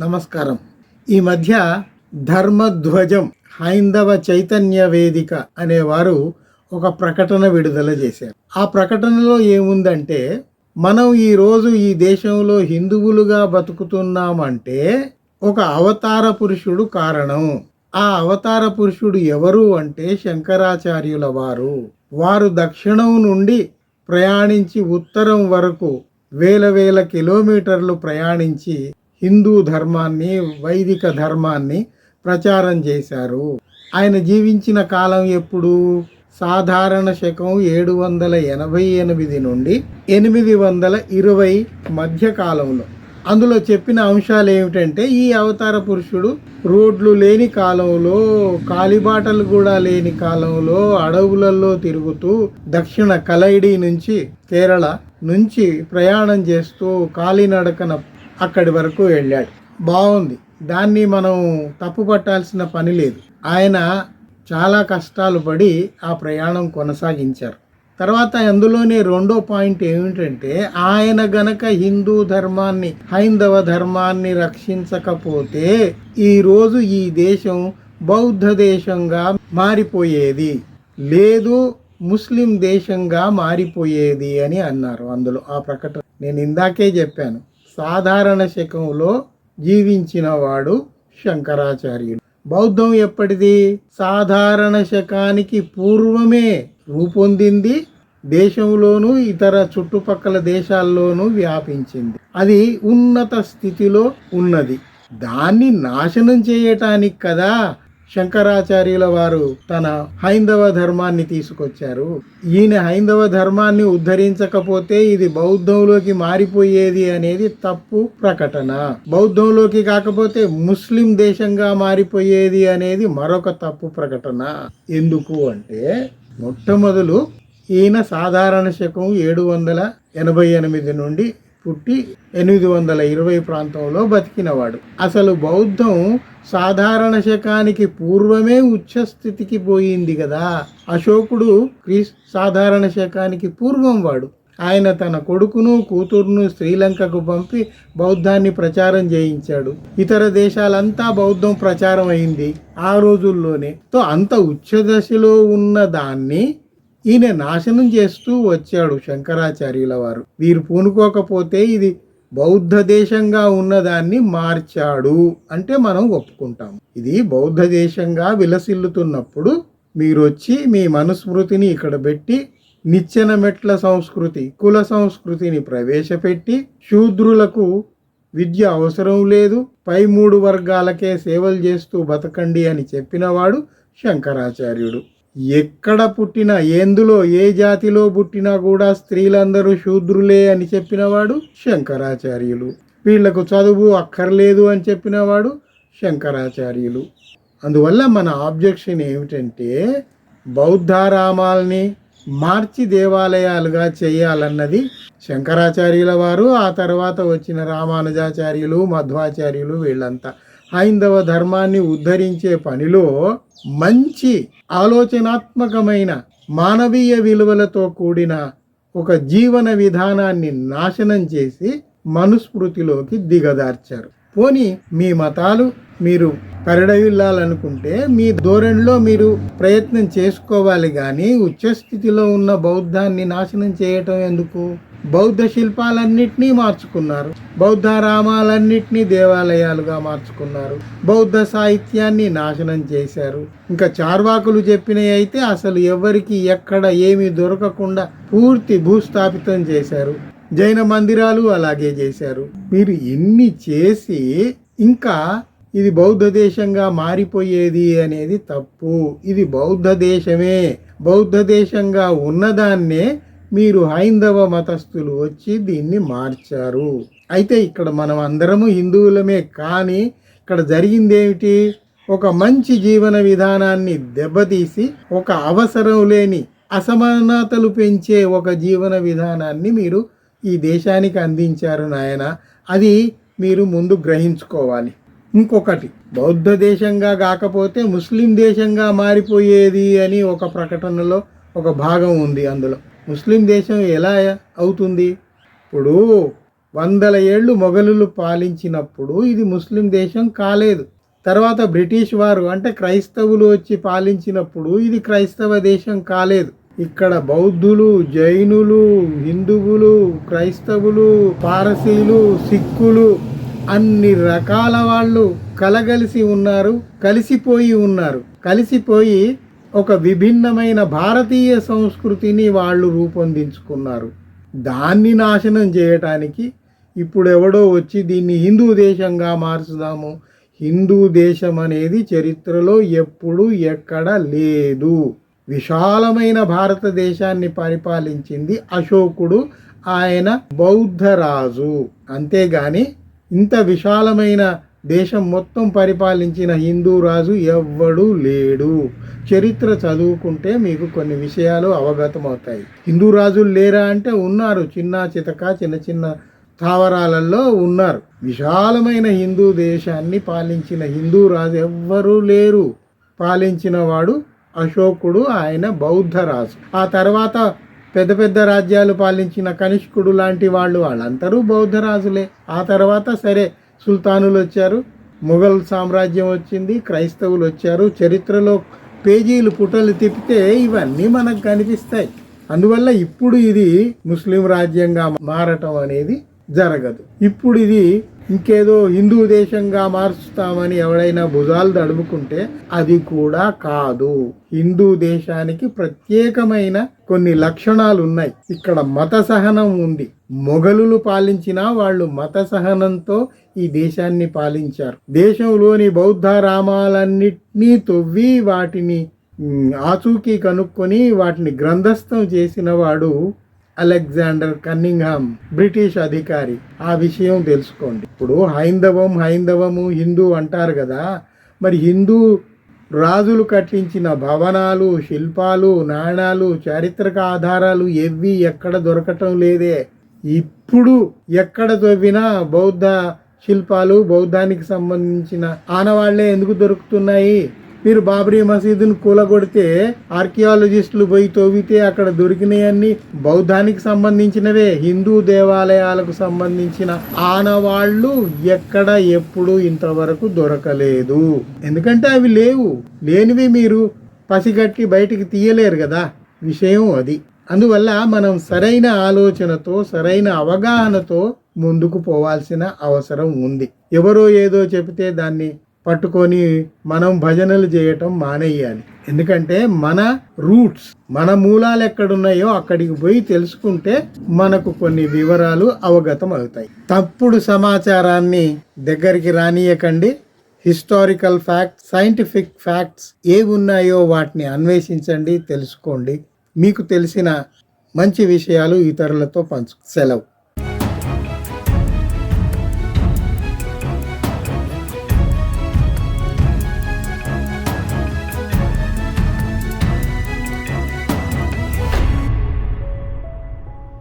నమస్కారం. ఈ మధ్య ధర్మధ్వజం హైందవ చైతన్య వేదిక అనేవారు ఒక ప్రకటన విడుదల చేశారు. ఆ ప్రకటనలో ఏముందంటే మనం ఈరోజు ఈ దేశంలో హిందువులుగా బతుకుతున్నామంటే ఒక అవతార పురుషుడు కారణం. ఆ అవతార పురుషుడు ఎవరు అంటే శంకరాచార్యుల వారు. వారు దక్షిణం నుండి ప్రయాణించి ఉత్తరం వరకు వేల వేల కిలోమీటర్లు ప్రయాణించి హిందూ ధర్మాన్ని వైదిక ధర్మాన్ని ప్రచారం చేశారు. ఆయన జీవించిన కాలం ఎప్పుడు? సాధారణ శకం ఏడు వందల ఎనభై ఎనిమిది నుండి ఎనిమిది వందల ఇరవై మధ్య కాలంలో. అందులో చెప్పిన అంశాలు ఏమిటంటే ఈ అవతార పురుషుడు రోడ్లు లేని కాలంలో కాలిబాటలు కూడా లేని కాలంలో అడవులలో తిరుగుతూ దక్షిణ కలైడి నుంచి కేరళ నుంచి ప్రయాణం చేస్తూ కాలినడకన అక్కడి వరకు వెళ్ళాడు. బాగుంది. దాన్ని మనం తప్పు పట్టాల్సిన పని లేదు. ఆయన చాలా కష్టాలు పడి ఆ ప్రయాణం కొనసాగించారు. తర్వాత అందులోనే రెండో పాయింట్ ఏమిటంటే ఆయన గనక హిందూ ధర్మాన్ని హైందవ ధర్మాన్ని రక్షించకపోతే ఈరోజు ఈ దేశం బౌద్ధ దేశంగా మారిపోయేది. లేదు ముస్లిం దేశంగా మారిపోయేది అని అన్నారు. అందులో ఆ ప్రకటన నేను ఇందాకే చెప్పాను. సాధారణ శకంలో జీవించిన వాడు శంకరాచార్యులు బౌద్ధం ఎప్పటిది? సాధారణ శకానికి పూర్వమే రూపొందింది దేశంలోనూ ఇతర చుట్టుపక్కల దేశాల్లోనూ వ్యాపించింది. అది ఉన్నత స్థితిలో ఉన్నది. దాన్ని నాశనం చేయటానికి కదా శంకరాచార్యుల వారు తన హైందవ ధర్మాన్ని తీసుకొచ్చారు. ఈయన హైందవ ధర్మాన్ని ఉద్ధరించకపోతే ఇది బౌద్ధంలోకి మారిపోయేది అనేది తప్పు ప్రకటన. బౌద్ధంలోకి కాకపోతే ముస్లిం దేశంగా మారిపోయేది అనేది మరొక తప్పు ప్రకటన. ఎందుకు అంటే మొట్టమొదలు ఈయన సాధారణ శకం ఏడు వందల ఎనభై ఎనిమిది నుండి పుట్టి ఎనిమిది వందల ఇరవై ప్రాంతంలో బతికినవాడు. అసలు బౌద్ధం సాధారణ శకానికి పూర్వమే ఉచ్చస్థితికి పోయింది కదా అశోకుడు క్రీస్ సాధారణ శకానికి పూర్వం వాడు. ఆయన తన కొడుకును కూతురును శ్రీలంకకు పంపి బౌద్ధాన్ని ప్రచారం చేయించాడు. ఇతర దేశాలంతా బౌద్ధం ప్రచారం అయింది ఆ రోజుల్లోనే. తో అంత ఉచ్చ దశలో ఉన్న దాన్ని ఈయన నాశనం చేస్తూ వచ్చాడు శంకరాచార్యుల వారు. వీరు పూనుకోకపోతే ఇది బౌద్ధ దేశంగా ఉన్నదాన్ని మార్చాడు అంటే మనం ఒప్పుకుంటాం. ఇది బౌద్ధ దేశంగా విలసిల్లుతున్నప్పుడు మీరు వచ్చి మీ మనుస్మృతిని ఇక్కడ పెట్టి నిచ్చెన మెట్ల సంస్కృతి కుల సంస్కృతిని ప్రవేశపెట్టి శూద్రులకు విద్య అవసరం లేదు పై మూడు వర్గాలకే సేవలు చేస్తూ బతకండి అని చెప్పినవాడు శంకరాచార్యుడు. ఎక్కడ పుట్టినా ఎందులో ఏ జాతిలో పుట్టినా కూడా స్త్రీలందరూ శూద్రులే అని చెప్పినవాడు శంకరాచార్యులు. వీళ్ళకు చదువు అక్కర్లేదు అని చెప్పినవాడు శంకరాచార్యులు. అందువల్ల మన ఆబ్జెక్షన్ ఏమిటంటే బౌద్ధారామాల్ని మార్చి దేవాలయాలుగా చేయాలన్నది శంకరాచార్యుల వారు ఆ తర్వాత వచ్చిన రామానుజాచార్యులు మధ్వాచార్యులు వీళ్ళంతా. హైందవ ధర్మాన్ని ఉద్ధరించే పనిలో మంచి ఆలోచనాత్మకమైన మానవీయ విలువలతో కూడిన ఒక జీవన విధానాన్ని నాశనం చేసి మనుస్మృతిలోకి దిగదార్చారు. పోని మీ మతాలు మీరు పరిడవిల్లాలనుకుంటే మీ ధోరణిలో మీరు ప్రయత్నం చేసుకోవాలి కానీ ఉచ్చస్థితిలో ఉన్న బౌద్ధాన్ని నాశనం చేయటం ఎందుకు? బౌద్ధ శిల్పాలన్నింటినీ మార్చుకున్నారు. బౌద్ధ రామాలన్నింటినీ దేవాలయాలుగా మార్చుకున్నారు. బౌద్ధ సాహిత్యాన్ని నాశనం చేశారు. ఇంకా చార్వాకులు చెప్పినవి అయితే అసలు ఎవరికి ఎక్కడ ఏమీ దొరకకుండా పూర్తి భూస్థాపితం చేశారు. జైన మందిరాలు అలాగే చేశారు. మీరు ఎన్ని చేసి ఇంకా ఇది బౌద్ధ దేశంగా మారిపోయేది అనేది తప్పు. ఇది బౌద్ధ దేశమే. బౌద్ధ దేశంగా ఉన్నదాన్నే మీరు హైందవ మతస్థులు వచ్చి దీన్ని మార్చారు. అయితే ఇక్కడ మనం అందరము హిందువులమే కానీ ఇక్కడ జరిగింది ఏమిటి ఒక మంచి జీవన విధానాన్ని దెబ్బతీసి ఒక అవసరం లేని అసమానతలు పెంచే ఒక జీవన విధానాన్ని మీరు ఈ దేశానికి అందించారు నాయన. అది మీరు ముందు గ్రహించుకోవాలి. ఇంకొకటి బౌద్ధ దేశంగా కాకపోతే ముస్లిం దేశంగా మారిపోయేది అని ఒక ప్రకటనలో ఒక భాగం ఉంది అందులో. ముస్లిం దేశం ఎలా అవుతుంది? ఇప్పుడు వందల ఏళ్ళు మొఘలులు పాలించినప్పుడు ఇది ముస్లిం దేశం కాలేదు. తర్వాత బ్రిటిష్ వారు అంటే క్రైస్తవులు వచ్చి పాలించినప్పుడు ఇది క్రైస్తవ దేశం కాలేదు. ఇక్కడ బౌద్ధులు జైనులు హిందువులు క్రైస్తవులు పారసీలు సిక్కులు అన్ని రకాల వాళ్ళు కలగలిసి ఉన్నారు కలిసిపోయి ఉన్నారు. కలిసిపోయి ఒక విభిన్నమైన భారతీయ సంస్కృతిని వాళ్ళు రూపొందించుకున్నారు. దాన్ని నాశనం చేయటానికి ఇప్పుడు ఎవడో వచ్చి దీన్ని హిందూ దేశంగా మార్చుదాము హిందూ దేశం అనేది చరిత్రలో ఎప్పుడు ఎక్కడ లేదు. విశాలమైన భారతదేశాన్ని పరిపాలించింది అశోకుడు ఆయన బౌద్ధరాజు. అంతేగాని ఇంత విశాలమైన దేశం మొత్తం పరిపాలించిన హిందూ రాజు ఎవ్వడూ లేడు. చరిత్ర చదువుకుంటే మీకు కొన్ని విషయాలు అవగతమవుతాయి. హిందూ రాజులు లేరా అంటే ఉన్నారు. చిన్న చితక చిన్న చిన్న స్థావరాలలో ఉన్నారు. విశాలమైన హిందూ దేశాన్ని పాలించిన హిందూ రాజు ఎవ్వరూ లేరు. పాలించిన వాడు అశోకుడు ఆయన బౌద్ధ రాజు. ఆ తర్వాత పెద్ద పెద్ద రాజ్యాలు పాలించిన కనిష్కుడు లాంటి వాళ్ళు వాళ్ళందరూ బౌద్ధ రాజులే. ఆ తర్వాత సరే సుల్తానులు వచ్చారు మొఘల్ సామ్రాజ్యం వచ్చింది క్రైస్తవులు వచ్చారు చరిత్రలో పేజీలు పుటలు తిప్పితే ఇవన్నీ మనకు కనిపిస్తాయి. అందువల్ల ఇప్పుడు ఇది ముస్లిం రాజ్యంగా మారటం అనేది జరగదు. ఇప్పుడు ఇది ఇంకేదో హిందూ దేశంగా మార్చుతామని ఎవడైనా భుజాలు దడుముకుంటే అది కూడా కాదు. హిందూ దేశానికి ప్రత్యేకమైన కొన్ని లక్షణాలు ఉన్నాయి. ఇక్కడ మత సహనం ఉంది. మొఘలులు పాలించినా వాళ్ళు మత సహనంతో ఈ దేశాన్ని పాలించారు. దేశంలోని బౌద్ధ రామాలన్నిటినీ తొవ్వి వాటిని ఆచూకీ కనుక్కొని వాటిని గ్రంథస్థం చేసిన వాడు అలెగ్జాండర్ కన్నింగ్హామ్ బ్రిటిష్ అధికారి. ఆ విషయం తెలుసుకోండి. ఇప్పుడు హైందవం హైందవము హిందూ అంటారు కదా. మరి హిందూ రాజులు కట్టించిన భవనాలు శిల్పాలు నాణాలు చారిత్రక ఆధారాలు ఎవ్వి ఎక్కడ దొరకటం లేదే. ఇప్పుడు ఎక్కడ తవ్వినా బౌద్ధ శిల్పాలు బౌద్ధానికి సంబంధించిన ఆనవాళ్ళే ఎందుకు దొరుకుతున్నాయి? మీరు బాబ్రీ మసీదును కూలగొడితే ఆర్కియాలజిస్టులు పోయి తవ్వితే అక్కడ దొరికినవన్నీ బౌద్ధానికి సంబంధించినవే హిందూ దేవాలయాలకు సంబంధించిన ఆనవాళ్ళు ఎక్కడ ఎప్పుడు ఇంతవరకు దొరకలేదు. ఎందుకంటే అవి లేవు. లేనివి మీరు పసిగట్టి బయటికి తీయలేరు కదా. విషయం అది. అందువల్ల మనం సరైన ఆలోచనతో సరైన అవగాహనతో ముందుకు పోవాల్సిన అవసరం ఉంది. ఎవరో ఏదో చెబితే దాన్ని పట్టుకొని మనం భజనలు చేయటం మానేయాలి. ఎందుకంటే మన రూట్స్ మన మూలాలు ఎక్కడున్నాయో అక్కడికి పోయి తెలుసుకుంటే మనకు కొన్ని వివరాలు అవగతం అవుతాయి తప్పుడు సమాచారాన్ని దగ్గరికి రానియకండి. హిస్టారికల్ ఫ్యాక్ట్స్ సైంటిఫిక్ ఫ్యాక్ట్స్ ఏవి ఉన్నాయో వాటిని అన్వేషించండి తెలుసుకోండి. మీకు తెలిసిన మంచి విషయాలు ఇతరులతో పంచు సెలవు.